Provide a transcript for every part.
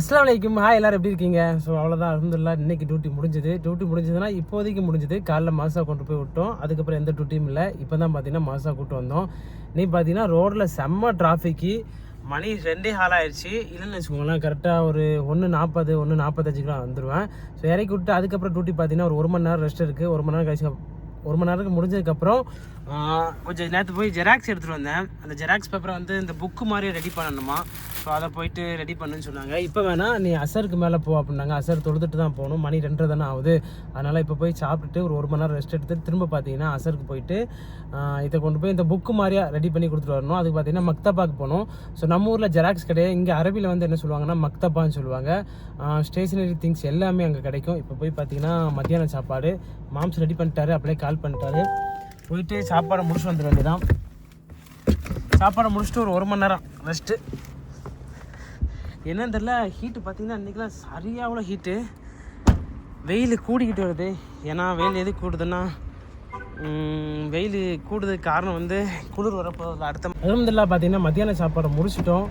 அஸ்லாம் வலைக்கும் ஹாய் எல்லாரும் எப்படி இருக்கீங்க? ஸோ அவ்வளோதான் அலமதுல்லா இன்னைக்கு டியூட்டி முடிஞ்சது. டியூட்டி முடிஞ்சதுன்னா இப்போதைக்கு முடிஞ்சது. காலைல மாசா கொண்டு போய் விட்டோம். அதுக்கப்புறம் எந்த டியூட்டியும் இல்லை. இப்போ தான் பார்த்தீங்கன்னா மாசா கூட்டு வந்தோம். நீ பார்த்தீங்கன்னா ரோட்டில் செம்ம டிராஃபிக்கு மணி ரெண்டே ஹால் ஆயிடுச்சு இல்லைன்னு வச்சுக்கோங்களேன் கரெக்டாக ஒரு ஒன்று நாற்பது ஒன்று நாற்பத்தஞ்சுக்கெலாம் வந்துடுவேன் ஸோ இறக்கி விட்டு அதுக்கப்புறம் டியூட்டி பார்த்தீங்கன்னா ஒரு ஒரு மணி நேரம் ரெஸ்ட் இருக்குது ஒரு மணி நேரம் கழிச்சு ஒரு மணி நேரத்துக்கு முடிஞ்சதுக்கப்புறம் கொஞ்சம் நேற்று போய் ஜெராக்ஸ் எடுத்துகிட்டு வந்தேன். அந்த ஜெராக்ஸ் பேப்பரை வந்து இந்த புக்கு மாதிரி ரெடி பண்ணணுமா? ஸோ அதை போயிட்டு ரெடி பண்ணுன்னு சொன்னாங்க. இப்போ வேணால் நீ அசருக்கு மேலே போ அப்படின்னாங்க. அசர் தொழுதுட்டு தான் போகணும். மணி ரெண்டரை தானே ஆகுது. அதனால் இப்போ போய் சாப்பிட்டுட்டு ஒரு ஒரு மணி நேரம் ரெஸ்ட் எடுத்துட்டு திரும்ப பார்த்தீங்கன்னா அசருக்கு போயிட்டு இதை கொண்டு போய் இந்த புக்கு மாதிரியாக ரெடி பண்ணி கொடுத்துட்டு வரணும். அதுக்கு பார்த்தீங்கன்னா மக்தபாக்கு போகணும். ஸோ நம்ம ஊரில் ஜெராக்ஸ் கிடையாது. இங்கே அரபியில் வந்து என்ன சொல்லுவாங்கன்னா மக்தபான்னு சொல்லுவாங்க. ஸ்டேஷனரி திங்ஸ் எல்லாமே அங்கே கிடைக்கும். இப்போ போய் பார்த்தீங்கன்னா மத்தியான சாப்பாடு. மாம்ஸ் ரெடி பண்ணிட்டாரு. அப்படியே கால் பண்ணிட்டாரு. போயிட்டு சாப்பாடை முடிச்சு வந்துட வேண்டியதான் சாப்பாடை முடிச்சுட்டு ஒரு ஒரு மணி நேரம் ரெஸ்ட்டு என்னன்னு தெரில ஹீட்டு பார்த்தீங்கன்னா இன்றைக்கெலாம் சரியாவில் ஹீட்டு வெயில் கூடிக்கிட்டு வருது. ஏன்னா வெயில் எது கூடுதுன்னா வெயில் கூடுறதுக்கு காரணம் வந்து குளிர் வரப்போ அடுத்த அலமதுல்லா பார்த்தீங்கன்னா மத்தியான சாப்பாடை முடிச்சிட்டோம்.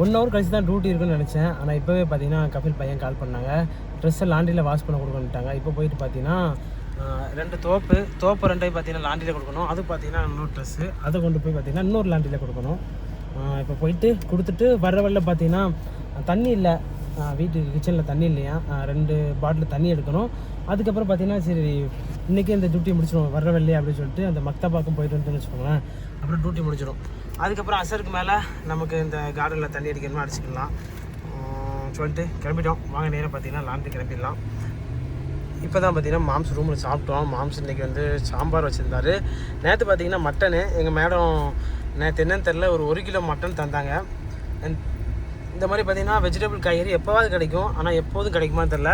ஒன் ஹவர் கழிச்சு தான் டியூட்டி இருக்குன்னு நினச்சேன். ஆனால் இப்போவே பார்த்தீங்கன்னா கபில் பையன் கால் பண்ணாங்க. ட்ரெஸ்ஸை லாண்ட்ரியில் வாஷ் பண்ண கொடுக்கணுட்டாங்க இப்போ போயிட்டு பார்த்தீங்கன்னா ரெண்டு தோப்பு தோப்பு ரெண்டையும் பார்த்தீங்கன்னா லாண்டியில் கொடுக்கணும். அது பார்த்தீங்கன்னா இன்னொரு ட்ரெஸ்ஸு அதை கொண்டு போய் பார்த்தீங்கன்னா இன்னொரு லாண்டியில் கொடுக்கணும். இப்போ போயிட்டு கொடுத்துட்டு வர வழியில் பார்த்தீங்கன்னா தண்ணி இல்லை. வீட்டுக்கு கிச்சனில் தண்ணி இல்லையா? ரெண்டு பாட்டில் தண்ணி எடுக்கணும். அதுக்கப்புறம் பார்த்தீங்கன்னா சரி இன்றைக்கி இந்த டியூட்டி முடிச்சிடும் வர வெள்ளையே அப்படின்னு சொல்லிட்டு அந்த மக்தபாக்கம் போயிட்டு வந்துன்னு வச்சுக்கோங்களேன். அப்புறம் டியூட்டி முடிச்சிடும் அதுக்கப்புறம் அசருக்கு மேலே நமக்கு இந்த கார்டனில் தண்ணி அடிக்கணுமா அடிச்சுக்கலாம். சொல்லிட்டு கிளம்பிட்டோம். வாங்க நேரம் பார்த்தீங்கன்னா லாண்டி கிளம்பிடலாம். இப்போ தான் பார்த்தீங்கன்னா மாம்ஸ் ரூமில் சாப்பிட்டோம். மாம்ஸ் இன்றைக்கி வந்து சாம்பார் வச்சுருந்தாரு. நேற்று பார்த்தீங்கன்னா மட்டனு. எங்கள் மேடம் நேற்று என்னன்னு தெரில ஒரு ஒரு கிலோ மட்டன் தந்தாங்க. இந்த மாதிரி பார்த்தீங்கன்னா வெஜிடபிள் காய்கறி எப்போவாது கிடைக்கும். ஆனால் எப்போதும் கிடைக்குமான்னு தெரில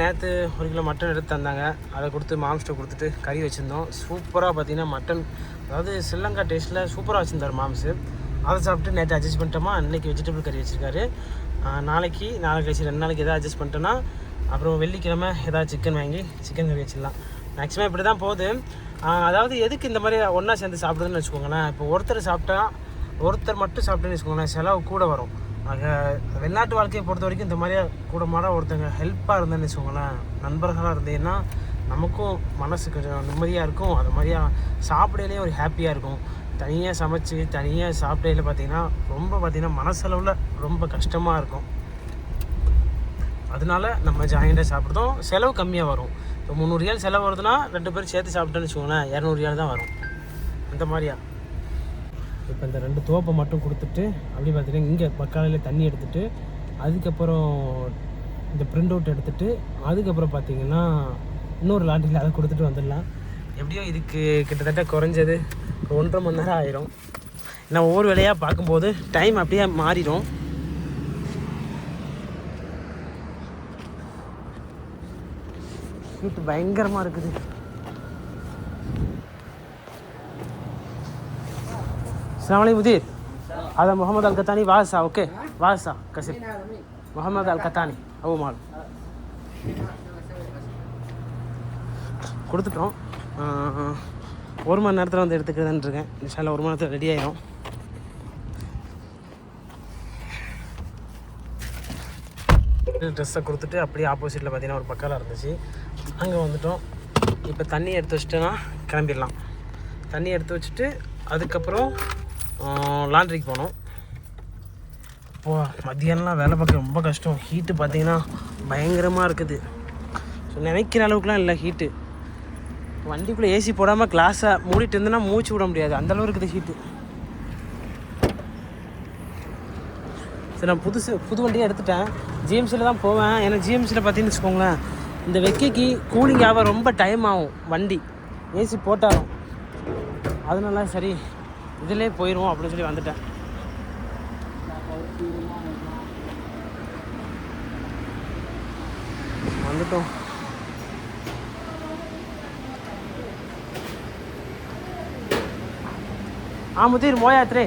நேற்று ஒரு கிலோ மட்டன் எடுத்து தந்தாங்க. அதை கொடுத்து மாம்ஸ்ட்டை கொடுத்துட்டு கறி வச்சுருந்தோம். சூப்பராக பார்த்தீங்கன்னா மட்டன் அதாவது ஸ்ரீலங்கா டேஸ்ட்டில் சூப்பராக வச்சுருந்தார் மாம்ஸு. அதை சாப்பிட்டு நேற்று அட்ஜஸ்ட் பண்ணிட்டோமா? இன்றைக்கி வெஜிடபிள் கறி வச்சுருக்காரு. நாளைக்கு நாளைக்கு கழிச்சு ரெண்டு நாளைக்கு எதாவது அட்ஜஸ்ட் பண்ணிட்டோன்னா அப்புறம் வெள்ளிக்கிழமை ஏதாவது சிக்கன் வாங்கி சிக்கன் கறி வச்சிடலாம். மேக்ஸிமம் இப்படி தான் போகுது அதாவது எதுக்கு இந்த மாதிரி ஒன்றா சேர்ந்து சாப்பிடுதுன்னு வச்சுக்கோங்களேன். இப்போ ஒருத்தர் சாப்பிட்டா ஒருத்தர் மட்டும் சாப்பிட்டேன்னு வச்சுக்கோங்களேன் செலவு கூட வரும். ஆக வெளிநாட்டு வாழ்க்கையை பொறுத்த வரைக்கும் இந்த மாதிரியாக கூட மாட ஒருத்தங்க ஹெல்ப்பாக இருந்தேன்னு வச்சுக்கோங்களேன் நண்பர்களாக இருந்தேன்னா நமக்கும் மனசு கொஞ்சம் நிம்மதியாக இருக்கும். அது மாதிரியா சாப்பிடையிலே ஒரு ஹாப்பியாக இருக்கும். தனியாக சமைச்சு தனியாக சாப்பிடையில பார்த்தீங்கன்னா ரொம்ப பார்த்தீங்கன்னா மனசளவில் ரொம்ப கஷ்டமாக இருக்கும். அதனால நம்ம ஜாயிண்டாக சாப்பிட்றதும் செலவு கம்மியாக வரும். இப்போ முந்நூறு ரியால் செலவு வருதுன்னா ரெண்டு பேரும் சேர்த்து சாப்பிட்டோன்னு வச்சுக்கோங்களேன் இரநூறு ரியால் தான் வரும். அந்த மாதிரியா? இப்போ இந்த ரெண்டு தோப்பை மட்டும் கொடுத்துட்டு அப்படி பார்த்துட்டு இங்கே பக்காலையில் தண்ணி எடுத்துட்டு அதுக்கப்புறம் இந்த பிரிண்ட் அவுட் எடுத்துட்டு அதுக்கப்புறம் பார்த்தீங்கன்னா இன்னொரு லாண்டியில் அதை கொடுத்துட்டு வந்துடலாம். எப்படியோ இதுக்கு கிட்டத்தட்ட குறைஞ்சது ஒரு ஒன்றரை மணி நேரம் ஆயிரும். நான் ஒவ்வொரு வேலையாக பார்க்கும்போது டைம் அப்படியே மாறிடும். ஹீட் பயங்கரமாக இருக்குது السلام عليكم مدير هذا محمد القطاني واسع اوكي واسع كسر محمد القطاني هو مال கொடுத்துட்டோம் ஆஹ், ஒரு மணி நேரத்தில் வந்து எடுத்துக்கிறதுன்னு இருக்கேன் இன்ஷால்லா ஒரு மணி நேரத்தில் ரெடி ஆயிரும் ட்ரெஸ்ஸை கொடுத்துட்டு அப்படியே ஆப்போசிட்டில் பார்த்தீங்கன்னா ஒரு பக்கால இருந்துச்சு அங்கே வந்துட்டோம். இப்போ தண்ணி எடுத்து வச்சுட்டோன்னா கிளம்பிடலாம். தண்ணி எடுத்து வச்சுட்டு அதுக்கப்புறம் லாண்ட்ரிக்கு போனோம் இப்போ மத்தியானம்லாம் வேலை பார்க்க ரொம்ப கஷ்டம். ஹீட்டு பார்த்தீங்கன்னா பயங்கரமாக இருக்குது. ஸோ நினைக்கிற அளவுக்குலாம் இல்லை ஹீட்டு வண்டிக்குள்ளே ஏசி போடாமல் கிளாஸை மூடிட்டு இருந்தேன்னா மூச்சு விட முடியாது. அந்தளவு இருக்குது ஹீட்டு சரி நான் புதுசு புது வண்டியை எடுத்துட்டேன். ஜிஎம்சியில் தான் போவேன். ஏன்னா ஜிஎம்சியில் பார்த்தீங்கன்னு வச்சுக்கோங்களேன் இந்த வெக்கைக்கு கூலிங் ஆக ரொம்ப டைம் ஆகும் வண்டி. ஏசி போட்டாலும். அதனால சரி இதிலே போயிடுவோம் அப்படின்னு சொல்லி வந்துட்டேன். வந்துட்டோம். ஆ முத்தீர் மோயாத்ரே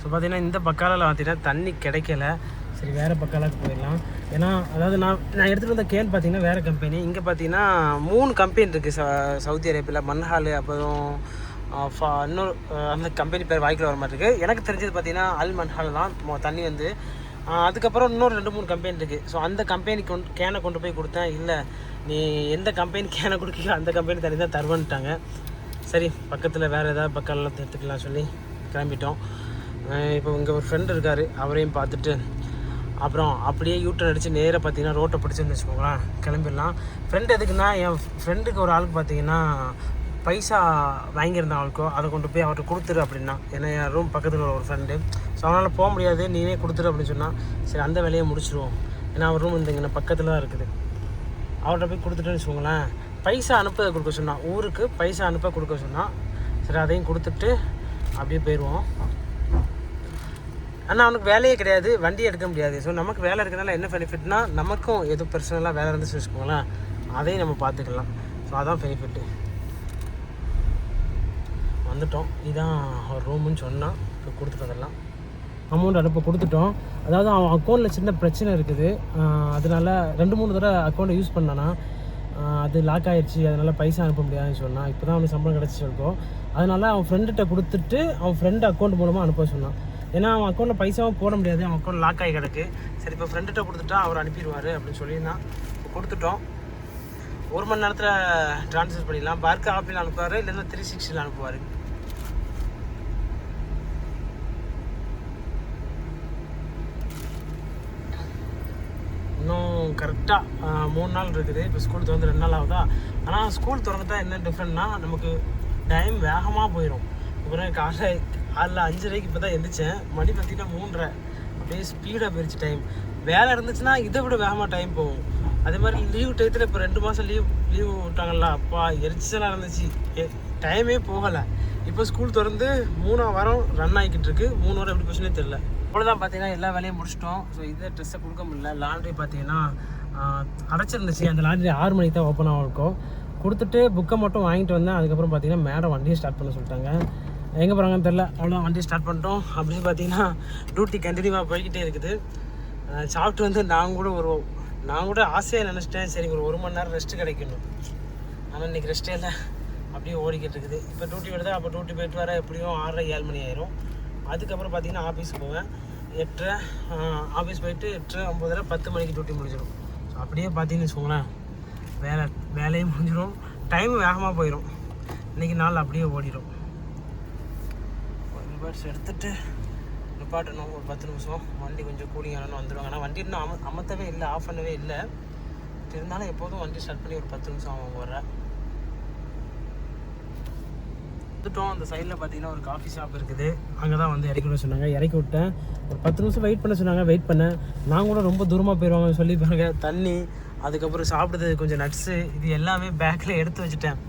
ஸோ பார்த்தீங்கன்னா இந்த பக்காலில் பார்த்தீங்கன்னா தண்ணி கிடைக்கல. சரி வேறு பக்கம்லாம் போயிடலாம். ஏன்னா அதாவது நான் நான் எடுத்துகிட்டு வந்த கேன் பார்த்தீங்கன்னா வேறு கம்பெனி இங்கே பார்த்தீங்கன்னா மூணு கம்பெனி இருக்குது ச சவுதி அரேபியாவில் மன்ஹால் அப்புறம் ஃபா இன்னொரு அந்த கம்பெனி பேர் வாய்க்கில் வர மாதிரி இருக்குது எனக்கு தெரிஞ்சது பார்த்தீங்கன்னா அல் மன்ஹால் தான் தண்ணி வந்து. அதுக்கப்புறம் இன்னொரு ரெண்டு மூணு கம்பெனி இருக்குது ஸோ அந்த கம்பெனி கொண்டு கேனை கொண்டு போய் கொடுத்தேன். இல்லை நீ எந்த கம்பெனி கேனை கொடுக்கியோ அந்த கம்பெனி தண்ணி தான் தருவேன்ட்டாங்க. சரி பக்கத்தில் வேறு ஏதாவது பக்கம்லாம் எடுத்துக்கலாம் சொல்லி கிளம்பிட்டோம். இப்போ இங்கே ஒரு ஃப்ரெண்டு இருக்கார். அவரையும் பார்த்துட்டு அப்புறம் அப்படியே யூட்டர் அடித்து நேராக பார்த்தீங்கன்னா ரோட்டை பிடிச்சுன்னு வச்சுக்கோங்களேன். கிளம்பிடலாம். ஃப்ரெண்டு எதுக்குன்னா என் ஃப்ரெண்டுக்கு ஒரு ஆளுக்கு பார்த்தீங்கன்னா பைசா வாங்கியிருந்த அவளுக்கோ அதை கொண்டு போய் அவர்கிட்ட கொடுத்துரு அப்படின்னா ஏன்னா என் ரூம் பக்கத்தில் ஒரு ஃப்ரெண்டு ஸோ அவனால் போக முடியாது நீனே கொடுத்துரு அப்படின்னு சொன்னால் சரி அந்த வேலையை முடிச்சிருவோம். ஏன்னா அவர் ரூம் இந்த இங்கே பக்கத்தில் தான் இருக்குது. அவர்கிட்ட போய் கொடுத்துட்டேன்னு வச்சுக்கோங்களேன். பைசா அனுப்ப கொடுக்க சொன்னான் ஊருக்கு பைசா அனுப்ப கொடுக்க சொன்னான் சரி அதையும் கொடுத்துட்டு அப்படியே போயிடுவோம் ஆனால் அவனுக்கு வேலையே கிடையாது வண்டி எடுக்க முடியாது. ஸோ நமக்கு வேலை இருக்கிறதுனால என்ன பெனிஃபிட்னா நமக்கும் எதுவும் பர்சனலாக வேலை இருந்துச்சு வச்சுக்கோங்களேன் அதையும் நம்ம பார்த்துக்கலாம். ஸோ அதான் பெனிஃபிட்டு வந்துட்டோம். இதான் ஒரு ரூமுன்னு சொன்னான் இப்போ கொடுத்துட்டு வந்துடலாம். அமௌண்ட் அனுப்ப கொடுத்துட்டோம். அதாவது அவன் அக்கௌண்ட்டில் சின்ன பிரச்சனை இருக்குது. அதனால் அதனால ரெண்டு மூணு தடவை அக்கௌண்ட்டை யூஸ் பண்ணானா அது லாக் ஆகிடுச்சி அதனால் பைசா அனுப்ப முடியாதுன்னு சொன்னான் இப்போ தான் அவனுக்கு சம்பளம் கிடச்சி இருக்கோம். அதனால அவன் ஃப்ரெண்டுகிட்ட கொடுத்துட்டு அவன் ஃப்ரெண்டு அக்கௌண்ட் மூலமாக அனுப்ப சொன்னான். ஏன்னா அவன் அக்கௌண்ட்டில் பைசாவும் போட முடியாது. அவன் அக்கௌண்ட் லாக் ஆகி கிடக்கு. சரி இப்போ ஃப்ரெண்டுகிட்ட கொடுத்துட்டா அவர் அனுப்பிடுவார் அப்படின்னு சொல்லியிருந்தான். கொடுத்துட்டோம். ஒரு மணி நேரத்தில் ட்ரான்ஸ்ஃபர் பண்ணிடலாம். பார்க்க ஆப்பில் அனுப்புவார் இல்லைன்னா த்ரீ சிக்ஸ்டியில் அனுப்புவார். இன்னும் கரெக்டாக மூணு நாள் இருக்குது. இப்போ ஸ்கூல் திறந்து ரெண்டு நாள் ஆகுதா? ஆனால் ஸ்கூல் திறந்துட்டா என்ன டிஃப்ரெண்ட்னா நமக்கு டைம் வேகமாக போயிடும் அப்புறம் காலைல காலைல அஞ்சரைக்கு இப்போ தான் எந்திரிச்சேன். மணி பார்த்தீங்கன்னா மூன்றரை. அப்படியே ஸ்பீடாக போயிடுச்சு டைம் வேலை இருந்துச்சுன்னா இதை விட வேகமாக டைம் போகும். அதே மாதிரி லீவ் டயத்தில் இப்போ ரெண்டு மாதம் லீவ் லீவ் விட்டாங்கல்ல அப்பா எரிச்சலாக இருந்துச்சு. டைமே போகலை. இப்போ ஸ்கூல் திறந்து மூணாம் வாரம் ரன் ஆகிக்கிட்டு இருக்கு. மூணு வாரம் எப்படி போச்சுன்னே தெரில அவ்வளோதான் பார்த்தீங்கன்னா எல்லா வேலையும் முடிச்சிட்டோம். ஸோ இதை ட்ரெஸ்ஸை கொடுக்க முடியல. லாண்ட்ரி பார்த்தீங்கன்னா அடைச்சிருந்துச்சு. அந்த லாண்ட்ரி ஆறு மணிக்கு தான் ஓப்பன் ஆகும் கொடுத்துட்டு புக்கை மட்டும் வாங்கிட்டு வந்தேன். அதுக்கப்புறம் பார்த்தீங்கன்னா மேடம் வண்டியை ஸ்டார்ட் பண்ண சொல்லிட்டாங்க. எங்கே போகிறாங்கன்னு தெரில அவ்வளோ வண்டியை ஸ்டார்ட் பண்ணிட்டோம். அப்படின்னு பார்த்தீங்கன்னா டியூட்டி கண்டினியூவாக போய்கிட்டே இருக்குது. சாப்பிட்டு வந்து நான் கூட ஒரு நான் கூட ஆசையாக நினச்சிட்டேன். சரி ஒரு ஒரு மணி நேரம் ரெஸ்ட் கிடைக்கணும். ஆனால் இன்றைக்கி ரெஸ்ட்டே இல்லை. அப்படியே ஓடிக்கிட்டு இருக்குது. இப்போ டியூட்டி விடுதா? அப்போ டியூட்டி போயிட்டு வர எப்படியும் ஆறரை ஏழு மணி ஆயிரும். அதுக்கப்புறம் பார்த்தீங்கன்னா ஆஃபீஸ் போவேன். எட்டரை ஆஃபீஸ் போயிட்டு எட்டரை ஒம்பதரை பத்து மணிக்கு டியூட்டி முடிஞ்சிடும். ஸோ அப்படியே பார்த்தீங்கன்னு வச்சுக்கோங்களேன். வேலை வேலையும் முடிஞ்சிடும் டைம் வேகமாக போயிடும் இன்றைக்கி நாள் அப்படியே ஓடிடும் பர்ஸ் எடுத்துகிட்டு நிப்பாட்டணும் ஒரு பத்து நிமிஷம். வண்டி கொஞ்சம் கூலிங் ஆனு வந்துடுவாங்க. ஆனால் வண்டி இன்னும் அம அமர்த்தவே இல்லை ஆஃப் பண்ணவே இல்லை. இருந்தாலும் எப்போதும் வண்டி ஸ்டார்ட் பண்ணி ஒரு பத்து நிமிஷம் அவங்க வர வந்துட்டோம். அந்த சைடில் பார்த்தீங்கன்னா ஒரு காஃபி ஷாப் இருக்குது. அங்கே தான் வந்து இறக்கி விட சொன்னாங்க. இறக்கி விட்டேன். ஒரு பத்து நிமிஷம் வெயிட் பண்ண சொன்னாங்க. வெயிட் பண்ணேன். நான் கூட ரொம்ப தூரமாக போயிடுவாங்கன்னு சொல்லி பாருங்க. தண்ணி அதுக்கப்புறம் சாப்பிடுறது கொஞ்சம் நட்ஸு இது எல்லாமே பேக்கில் எடுத்து வச்சுட்டேன்.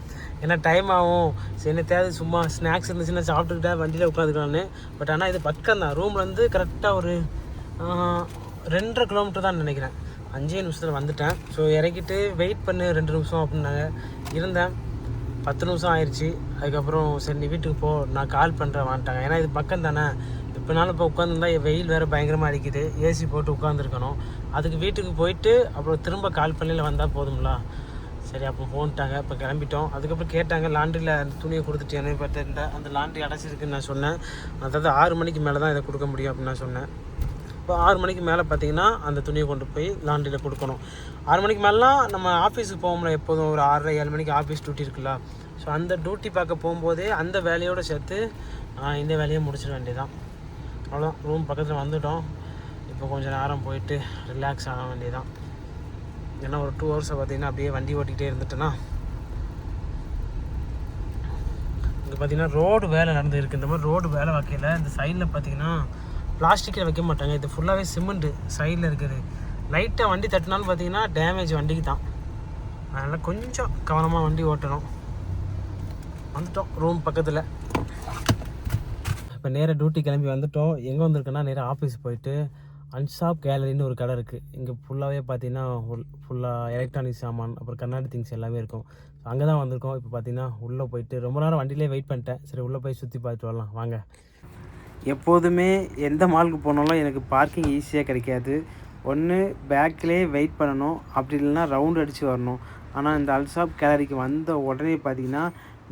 ஏன்னா டைம் ஆகும். சரி என்ன சும்மா ஸ்நாக்ஸ் இருந்துச்சுன்னா சாப்பிட்டுக்கிட்டா வண்டியில் உட்காந்துக்கலான்னு பட் ஆனால் இது பக்கம் தான். ரூம்லேருந்து கரெக்டாக ஒரு ரெண்டரை கிலோமீட்டர் தான் நினைக்கிறேன். அஞ்சே நிமிஷத்தில் வந்துட்டேன். ஸோ இறக்கிட்டு வெயிட் பண்ணு ரெண்டு நிமிஷம் அப்படின்னாங்க. இருந்தேன். பத்து நிமிஷம் ஆயிடுச்சு அதுக்கப்புறம் சரி நீ வீட்டுக்கு போ. நான் கால் பண்ணுறேன் வந்துட்டாங்க ஏன்னா இது பக்கம் தானே. இப்போனாலும் இப்போ உட்காந்துருந்தா வெயில் வேறு பயங்கரமாக அடிக்குது. ஏசி போட்டு உட்காந்துருக்கணும் அதுக்கு வீட்டுக்கு போயிட்டு அப்புறம் திரும்ப கால் பண்ணியில் வந்தால் போதும்ல. சரி அப்போ போன்ட்டாங்க. இப்போ கிளம்பிட்டோம். அதுக்கப்புறம் கேட்டாங்க லாண்ட்ரியில் அந்த துணியை கொடுத்துட்டேன்னு பட் அந்த லாண்ட்ரி அடைச்சிருக்குன்னு நான் சொன்னேன். அதாவது ஆறு மணிக்கு மேலே தான் இதை கொடுக்க முடியும் அப்படின்னு நான் சொன்னேன். இப்போ ஆறு மணிக்கு மேலே பார்த்தீங்கன்னா அந்த துணியை கொண்டு போய் லாண்ட்ரியில் கொடுக்கணும். ஆறு மணிக்கு மேலாம் நம்ம ஆஃபீஸுக்கு போகும்ல எப்போதும் ஒரு ஆறரை ஏழு மணிக்கு ஆஃபீஸ் டியூட்டி இருக்குல்ல. ஸோ அந்த டியூட்டி பார்க்க போகும்போதே அந்த வேலையோடு சேர்த்து நான் இந்த வேலையை முடிச்சிட வேண்டியதான் அவ்வளோ ரூம் பக்கத்தில் வந்துட்டோம். இப்போ கொஞ்சம் நேரம் போயிட்டு ரிலாக்ஸ் ஆக வேண்டியதான் ஏன்னா ஒரு டூ ஹவர்ஸை பார்த்தீங்கன்னா அப்படியே வண்டி ஓட்டிகிட்டே இருந்துட்டேன்னா. இங்கே பார்த்தீங்கன்னா ரோடு வேலை நடந்து இருக்குது இந்த மாதிரி ரோடு வேலை வைக்கையில் இந்த சைடில் பார்த்தீங்கன்னா பிளாஸ்டிக்கில் வைக்க மாட்டாங்க. இது ஃபுல்லாகவே சிமெண்ட்டு சைடில் இருக்குது. லைட்டாக வண்டி தட்டினாலும் பார்த்தீங்கன்னா டேமேஜ் வண்டிக்கு தான். அதனால் கொஞ்சம் கவனமாக வண்டி ஓட்டணும். வந்துட்டோம். ரூம் பக்கத்தில். இப்போ நேராக டியூட்டி கிளம்பி வந்துட்டோம். எங்கே வந்திருக்கேன்னா நேராக ஆஃபீஸ் போயிட்டு அன்ஷாப் கேலரின்னு ஒரு கடை இருக்குது இங்கே ஃபுல்லாகவே பார்த்தீங்கன்னா ஃபுல்லாக எலக்ட்ரானிக் சாமான் அப்புறம் கண்ணாடி திங்ஸ் எல்லாமே இருக்கும். அங்கே தான் வந்திருக்கோம். இப்போ பார்த்தீங்கன்னா உள்ளே போயிட்டு ரொம்ப நேரம் வண்டியிலே வெயிட் பண்ணிட்டேன். சரி உள்ளே போய் சுற்றி பார்த்துட்டு வரலாம். வாங்க. எப்போதுமே எந்த மாலுக்கு போனாலும் எனக்கு பார்க்கிங் ஈஸியாக கிடைக்காது. ஒன்று பேக்லேயே வெயிட் பண்ணணும். அப்படி இல்லைன்னா ரவுண்ட் அடித்து வரணும். ஆனால் இந்த அல்சாப் கேலரிக்கு வந்த உடனே பார்த்தீங்கன்னா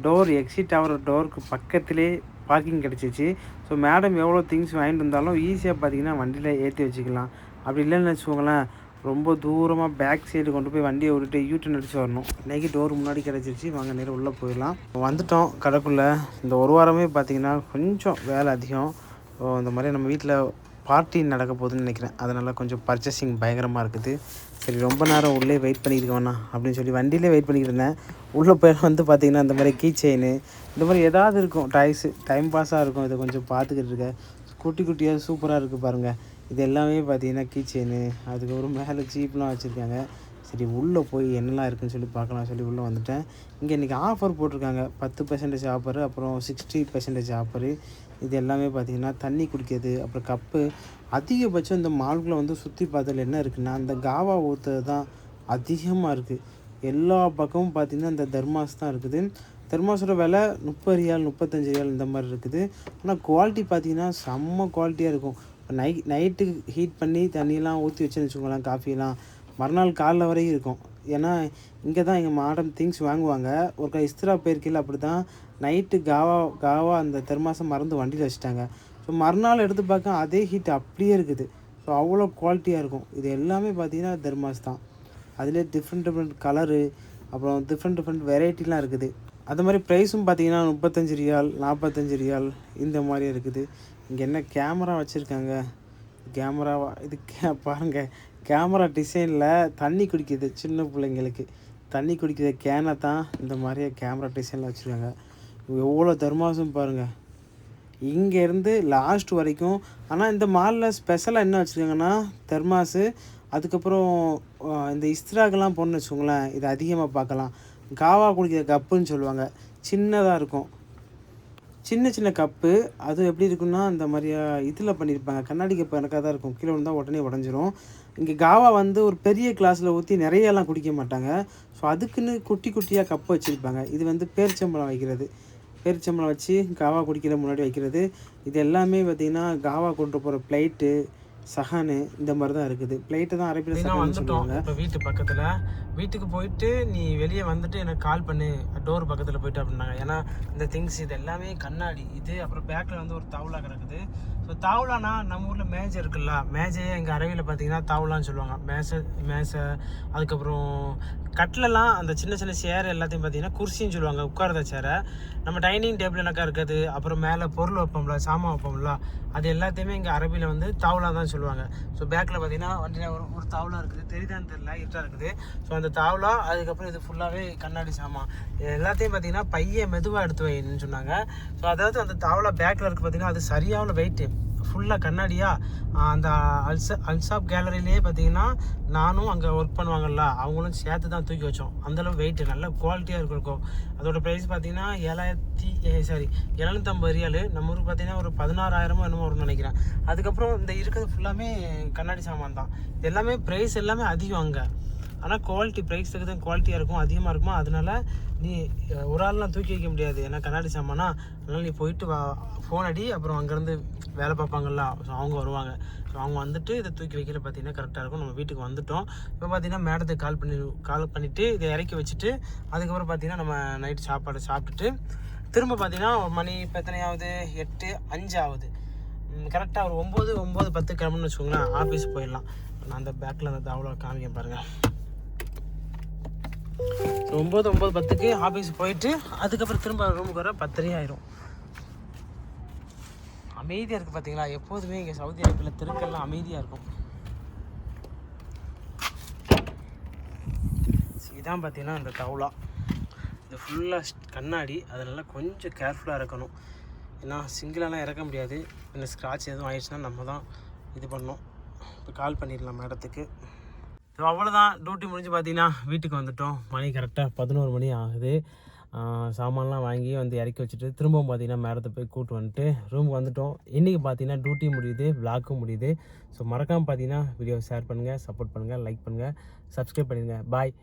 டோர் எக்ஸிட் ஆகிற டோருக்கு பக்கத்திலே பார்க்கிங் கிடச்சிச்சு. ஸோ மேடம் எவ்வளோ திங்ஸ் வாங்கிட்டு வந்தாலும் ஈஸியாக பார்த்தீங்கன்னா வண்டியில் ஏற்றி வச்சுக்கலாம். அப்படி இல்லைன்னு வச்சுக்கோங்களேன் ரொம்ப தூரமாக பேக் சைடு கொண்டு போய் வண்டியை விட்டுட்டு யூட்டன் அடித்து வரணும். இன்றைக்கி டோர் முன்னாடி கிடச்சிருச்சு. வாங்க நேரம் உள்ளே போயிடலாம். வந்துட்டோம் கடைக்குள்ளே. இந்த ஒரு வாரமே பார்த்திங்கன்னா கொஞ்சம் வேலை அதிகம். ஸோ இந்த மாதிரி நம்ம வீட்டில் பார்ட்டி நடக்க போகுதுன்னு நினைக்கிறேன். அதனால் கொஞ்சம் பர்ச்சேசிங் பயங்கரமாக இருக்குது. சரி ரொம்ப நேரம் உள்ளே வெயிட் பண்ணியிருக்க வேணாம் அப்படின்னு சொல்லி வண்டியிலே வெயிட் பண்ணிக்கிட்டு இருந்தேன். உள்ளே போய் வந்து பார்த்தீங்கன்னா இந்த மாதிரி கீ செயின் இந்த மாதிரி ஏதாவது இருக்கும். டாய்ஸு டைம் பாஸாக இருக்கும். இதை கொஞ்சம் பார்த்துக்கிட்டு இருக்கேன். குட்டி குட்டியாக சூப்பராக இருக்குது பாருங்கள் இது எல்லாமே பார்த்தீங்கன்னா கீ செயின் அதுக்கப்புறம் மேலே ஜீப்லாம் வச்சுருக்காங்க. சரி உள்ளே போய் என்னெல்லாம் இருக்குன்னு சொல்லி பார்க்கலாம் சொல்லி உள்ளே வந்துட்டேன். இங்கே இன்றைக்கி ஆஃபர் போட்டிருக்காங்க. பத்து பர்சன்டேஜ் ஆஃபரு அப்புறம் சிக்ஸ்டி பர்சன்டேஜ் ஆஃபரு இது எல்லாமே பார்த்தீங்கன்னா தண்ணி குடிக்கிறது அப்புறம் கப்பு. அதிகபட்சம் இந்த மால்குள்ளே வந்து சுற்றி பார்த்ததில் என்ன இருக்குன்னா அந்த காவா ஊற்றுறது தான் அதிகமாக இருக்குது எல்லா பக்கமும் பார்த்திங்கன்னா இந்த தர்மாஸ் தான் இருக்குது. தெர்மாஸோட விலை முப்பது ரியால் முப்பத்தஞ்சு ரியால் இந்த மாதிரி இருக்குது. ஆனால் குவாலிட்டி பார்த்திங்கன்னா செம்ம குவாலிட்டியாக இருக்கும். நை நைட்டு ஹீட் பண்ணி தண்ணியெலாம் ஊற்றி வச்சுன்னு வச்சுக்கோங்களேன் காஃபிலாம் மறுநாள் காலைல வரையும் இருக்கும். ஏன்னா இங்கே தான் எங்கள் மாடம் திங்ஸ் வாங்குவாங்க. ஒரு க இஸ்திரா போயிருக்கையில் அப்படி தான் நைட்டு காவா காவா அந்த தெர்மாசம் மறந்து வண்டியில் வச்சுட்டாங்க ஸோ மறுநாள் எடுத்து பார்க்க அதே ஹீட் அப்படியே இருக்குது ஸோ அவ்வளோ குவாலிட்டியாக இருக்கும் இது எல்லாமே பார்த்திங்கன்னா தெர்மாஸ் தான் அதிலே டிஃப்ரெண்ட் டிஃப்ரெண்ட் கலரு அப்புறம் டிஃப்ரெண்ட் டிஃப்ரெண்ட் வெரைட்டிலாம் இருக்குது. அது மாதிரி ப்ரைஸும் பார்த்தீங்கன்னா முப்பத்தஞ்சு ரியால் நாற்பத்தஞ்சு ரியால் இந்த மாதிரி இருக்குது. இங்கே என்ன கேமரா வச்சுருக்காங்க? கேமராவா இது கே பாருங்கள் கேமரா டிசைனில் தண்ணி குடிக்குது சின்ன பிள்ளைங்களுக்கு. தண்ணி குடிக்கிற கேனை தான் இந்த மாதிரியே கேமரா டிசைனில் வச்சுருக்காங்க. எவ்வளோ தர்மாசம் பாருங்கள் இங்கேருந்து லாஸ்ட் வரைக்கும் ஆனால் இந்த மாலில் ஸ்பெஷலாக என்ன வச்சுருக்காங்கன்னா தெர்மாஸு அதுக்கப்புறம் இந்த இஸ்திராக்கெல்லாம் போடணும்னு வச்சுக்கோங்களேன் இது அதிகமாக பார்க்கலாம். காவா குடிக்கிற கப்புன்னு சொல்லுவாங்க. சின்னதாக இருக்கும். சின்ன சின்ன கப்பு அது எப்படி இருக்குன்னா இந்த மாதிரியா இதில் பண்ணியிருப்பாங்க. கண்ணாடி கப்பு எனக்காக தான் இருக்கும். கீழே விழுந்தால் உடனே உடஞ்சிரும். இங்கே காவா வந்து ஒரு பெரிய கிளாஸில் ஊற்றி நிறையெல்லாம் குடிக்க மாட்டாங்க. ஸோ அதுக்குன்னு குட்டி குட்டியாக கப்பு வச்சுருப்பாங்க. இது வந்து பேரிச்சம்பழம் வைக்கிறது. பேரிச்சம்பழம் வச்சு காவா குடிக்கிற முன்னாடி வைக்கிறது. இது எல்லாமே பார்த்திங்கன்னா காவா கொண்டு போகிற பிளேட்டு சஹானு இந்த மாதிரி தான் இருக்குது. பிளேட்டு தான் அரபியில் சஹான்னு சொல்லுவாங்க. இப்போ வீட்டு பக்கத்தில் வீட்டுக்கு போயிட்டு நீ வெளியே வந்துட்டு எனக்கு கால் பண்ணு. டோர் பக்கத்தில் போயிட்டு அப்படின்னாங்க. ஏன்னா இந்த திங்ஸ் இது எல்லாமே கண்ணாடி. இது அப்புறம் பேக்கில் வந்து ஒரு தாவலா கிடக்குது. ஸோ தாவலானா நம்ம ஊரில் மேஜை இருக்குல்ல மேஜையே எங்கள் அரபியில் பார்த்தீங்கன்னா தாவலான்னு சொல்லுவாங்க. மேசை மேசை அதுக்கப்புறம் கட்டிலெல்லாம் அந்த சின்ன சின்ன சேர் எல்லாத்தையும் பார்த்தீங்கன்னா குர்சின்னு சொல்லுவாங்க உட்கார்ந்த சேரை நம்ம டைனிங் டேபிள் எனக்கா இருக்குது அப்புறம் மேலே பொருள் வைப்போம்ல சாமான் வைப்போம்ல அது எல்லாத்தையுமே இங்கே அரபியில் வந்து தாவலா தான் சொல்லுவாங்க. ஸோ பேக்கில் பார்த்தீங்கன்னா வண்டியில் ஒரு ஒரு தாவலா இருக்குது. தெரியுதான்னு தெரியல இருட்டாக இருக்குது. ஸோ அந்த தாவலா அதுக்கப்புறம் இது ஃபுல்லாகவே கண்ணாடி சாமான். இது எல்லாத்தையும் பார்த்தீங்கன்னா பையன் மெதுவாக எடுத்து வைன்னு சொன்னாங்க. ஸோ அதாவது அந்த தாவலா பேக்கில் இருக்குது பார்த்தீங்கன்னா அது சரியான வெயிட்டு ஃபுல்லாக கண்ணாடியா அந்த அல்சா அல்சாப் கேலரியிலே பார்த்தீங்கன்னா நானும் அங்கே ஒர்க் பண்ணுவாங்கல்ல அவங்களும் சேர்த்து தான் தூக்கி வச்சோம். அந்தளவு வெயிட் நல்ல குவாலிட்டியாக இருக்கும் அதோட ப்ரைஸ் பார்த்தீங்கன்னா ஏழாயிரத்தி சாரி எழுநூத்தம்பது ரியாலு. நம்ம ஊருக்கு பார்த்தீங்கன்னா ஒரு பதினாறாயிரமோ என்னமோ வரும்னு நினைக்கிறேன். அதுக்கப்புறம் இந்த இருக்கிறது ஃபுல்லாமே கண்ணாடி சாமான் தான். எல்லாமே ப்ரைஸ் எல்லாமே அதிகம் அங்கே. ஆனால் குவாலிட்டி ப்ரைஸுக்கு தான் குவாலிட்டியாக இருக்கும் அதிகமாக இருக்குமா அதனால நீ ஒரு ஆள்லாம் தூக்கி வைக்க முடியாது. ஏன்னா கண்ணாடி சாமானா அதனால் நீ போயிட்டு வா ஃபோன் அடி அப்புறம் அங்கேருந்து வேலை பார்ப்பாங்கள்ல ஸோ அவங்க வருவாங்க. ஸோ அவங்க வந்துட்டு இதை தூக்கி வைக்கிற பார்த்தீங்கன்னா கரெக்டாக இருக்கும். நம்ம வீட்டுக்கு வந்துட்டோம். இப்போ பார்த்தீங்கன்னா மேடத்துக்கு கால் பண்ணி கால் பண்ணிவிட்டு இதை இறக்கி வச்சுட்டு அதுக்கப்புறம் பார்த்தீங்கன்னா நம்ம நைட் சாப்பாடு சாப்பிட்டுட்டு திரும்ப பார்த்தீங்கன்னா மணி இப்போ எத்தனையாவது? எட்டு அஞ்சு ஆகுது கரெக்டாக ஒரு ஒம்பது ஒம்பது பத்து கிளம்புன்னு வச்சுக்கோங்களேன் ஆஃபீஸ் போயிடலாம். நான் அந்த பேக்கில் அந்த தாவலை காமிக்க பாருங்கள் ஒம்பது ஒம்பது பத்துக்கு ஆஃபீஸ் போயிட்டு அதுக்கப்புறம் திரும்ப ரூமுக்கு வர பத்தரை ஆயிரும். அமைதியாக இருக்குது பார்த்தீங்களா எப்போதுமே இங்கே சவுதி அரேபியில் திருக்கெல்லாம் அமைதியாக இருக்கும். இதான் பார்த்தீங்கன்னா அந்த தவுளா இது ஃபுல்லாக கண்ணாடி. அதனால கொஞ்சம் கேர்ஃபுல்லாக இருக்கணும். ஏன்னா சிங்கிளெல்லாம் இறக்க முடியாது. இந்த ஸ்க்ராட்ச் எதுவும் ஆயிடுச்சுன்னா நம்ம தான் இது பண்ணோம் இப்போ கால் பண்ணிடலாம் மேடத்துக்கு ஸோ அவ்வளோதான் டியூட்டி முடிஞ்சு பார்த்தீங்கன்னா வீட்டுக்கு வந்துட்டோம். மணி கரெக்டாக பதினோரு மணி ஆகுது. சாமான்லாம் வாங்கி வந்து இறக்கி வச்சுட்டு திரும்பவும் பார்த்தீங்கன்னா மேடத்தை போய் கூட்டு வந்துட்டு ரூமுக்கு வந்துட்டோம். இன்றைக்கி பார்த்தீங்கன்னா டியூட்டி முடியுது விளாக்கும் முடியுது. ஸோ மறக்காமல் பார்த்தீங்கன்னா வீடியோ ஷேர் பண்ணுங்கள் சப்போர்ட் பண்ணுங்கள் லைக் பண்ணுங்கள் சப்ஸ்கிரைப் பண்ணிடுங்க. பாய்